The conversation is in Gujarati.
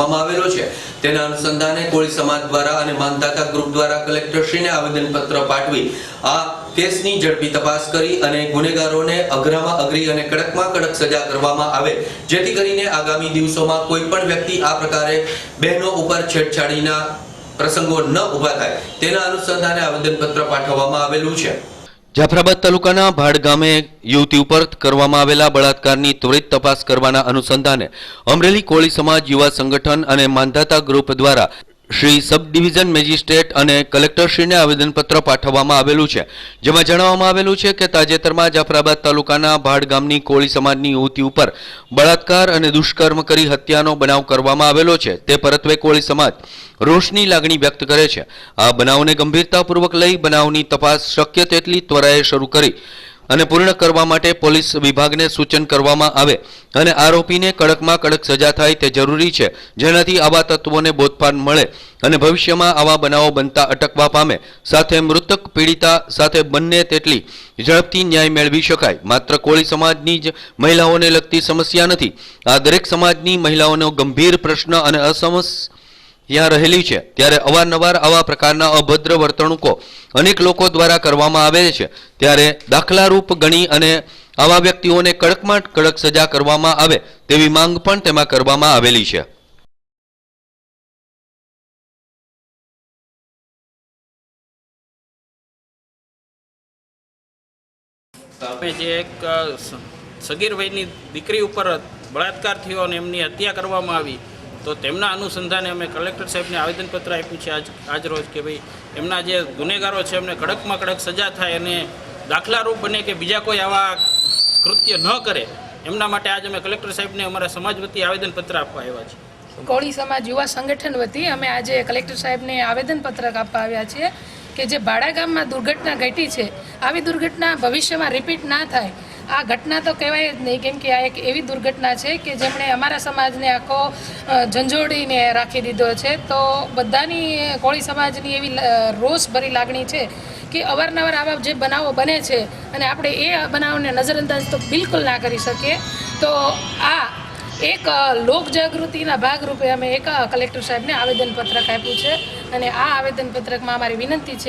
કરવામાં આવેલો છે. તેના અનુસંધાને કોળી સમાજ દ્વારા અને માનધાતા ગ્રુપ દ્વારા કલેક્ટરશ્રીને આવેદનપત્ર પાઠવી આ કેસની ઝડપી તપાસ કરી અને ગુનેગારોને અઘરામાં અઘરી અને કડકમાં કડક સજા કરવામાં આવે, જેથી કરીને આગામી દિવસોમાં કોઈ પણ વ્યક્તિ આ પ્રકારે બહેનો ઉપર છેડછાડીના પ્રસંગો ન ઊભા થાય. તેના અનુસંધાને આવેદનપત્ર પાઠવવામાં આવેલું છે. જાફરાબાદ તાલુકાના ભાડ ગામે યુવતી ઉપર કરવામાં આવેલા બળાત્કારની ત્વરિત તપાસ કરવાના અનુસંધાને અમરેલી કોળી સમાજ યુવા સંગઠન અને માંધાતા ગ્રુપ દ્વારા શ્રી સબ ડિવિઝન મેજિસ્ટ્રેટ અને કલેક્ટરશ્રીને આવેદનપત્ર પાઠવવામાં આવેલું છે. જેમાં જણાવવામાં આવેલું છે કે તાજેતરમાં જાફરાબાદ તાલુકાના ભાડ ગામની કોળી સમાજની યુવતી ઉપર બળાત્કાર અને દુષ્કર્મ કરી હત્યાનો બનાવ કરવામાં આવેલો છે. તે પરત્વે કોળી સમાજ રોષની લાગણી વ્યક્ત કરે છે. આ બનાવને ગંભીરતાપૂર્વક લઈ બનાવની તપાસ શક્ય તેટલી ત્વરાએ શરૂ કરી અને પૂર્ણ કરવા માટે પોલીસ વિભાગને સૂચન કરવામાં આવે અને આરોપીને કડકમાં કડક સજા થાય તે જરૂરી છે, જેનાથી આવા તત્વોને બોધપાન મળે અને ભવિષ્યમાં આવા બનાવો બનતા અટકવા પામે. સાથે મૃતક પીડિતા સાથે બંને તેટલી ઝડપથી ન્યાય મેળવી શકાય. માત્ર કોળી સમાજની જ મહિલાઓને લગતી સમસ્યા નથી. આ દરેક સમાજની મહિલાઓનો ગંભીર પ્રશ્ન અને અસમસ ત્યાં રહેલી છે. ત્યારે અવારનવાર આવા પ્રકારના અભદ્ર વર્તણૂકો અનેક લોકો દ્વારા કરવામાં આવે છે. ત્યારે દાખલારૂપ ગણી અને આવા વ્યક્તિઓને કડકમાં કડક સજા કરવામાં આવે તેવી માંગ પણ તેમાં કરવામાં આવેલી છે. એક સગીર વયની દીકરી ઉપર બળાત્કાર થયો અને એમની હત્યા કરવામાં આવી. તો તેમના અનુસંધાને અમે કલેક્ટર સાહેબને આવેદનપત્ર આપ્યું છે આજ આજ રોજ કે ભાઈ એમના જે ગુનેગારો છે એમને કડકમાં કડક સજા થાય અને દાખલારૂપ બને કે બીજા કોઈ આવા કૃત્ય ન કરે, એમના માટે આજ અમે કલેક્ટર સાહેબને અમારા સમાજ વતી આવેદનપત્ર આપવા આવ્યા છીએ. કોળી સમાજ યુવા સંગઠન વતી અમે આજે કલેક્ટર સાહેબને આવેદનપત્રક આપવા આવ્યા છીએ કે જે ભાડા ગામમાં દુર્ઘટના ઘટી છે, આવી દુર્ઘટના ભવિષ્યમાં રિપીટ ના થાય આ ઘટના તો કહેવાય જ નહીં, કેમ કે આ એક એવી દુર્ઘટના છે કે જેમણે અમારા સમાજને આખો ઝંઝોડીને રાખી દીધો છે. તો બધાની કોળી સમાજની એવી રોષભરી લાગણી છે કે અવારનવાર આવા જે બનાવો બને છે અને આપણે એ બનાવને નજરઅંદાજ તો બિલકુલ ના કરી શકીએ. તો આ એક લોક જાગૃતિના ભાગરૂપે અમે એક કલેક્ટર સાહેબને આવેદનપત્રક આપ્યું છે અને આ આવેદનપત્રકમાં અમારી વિનંતી છે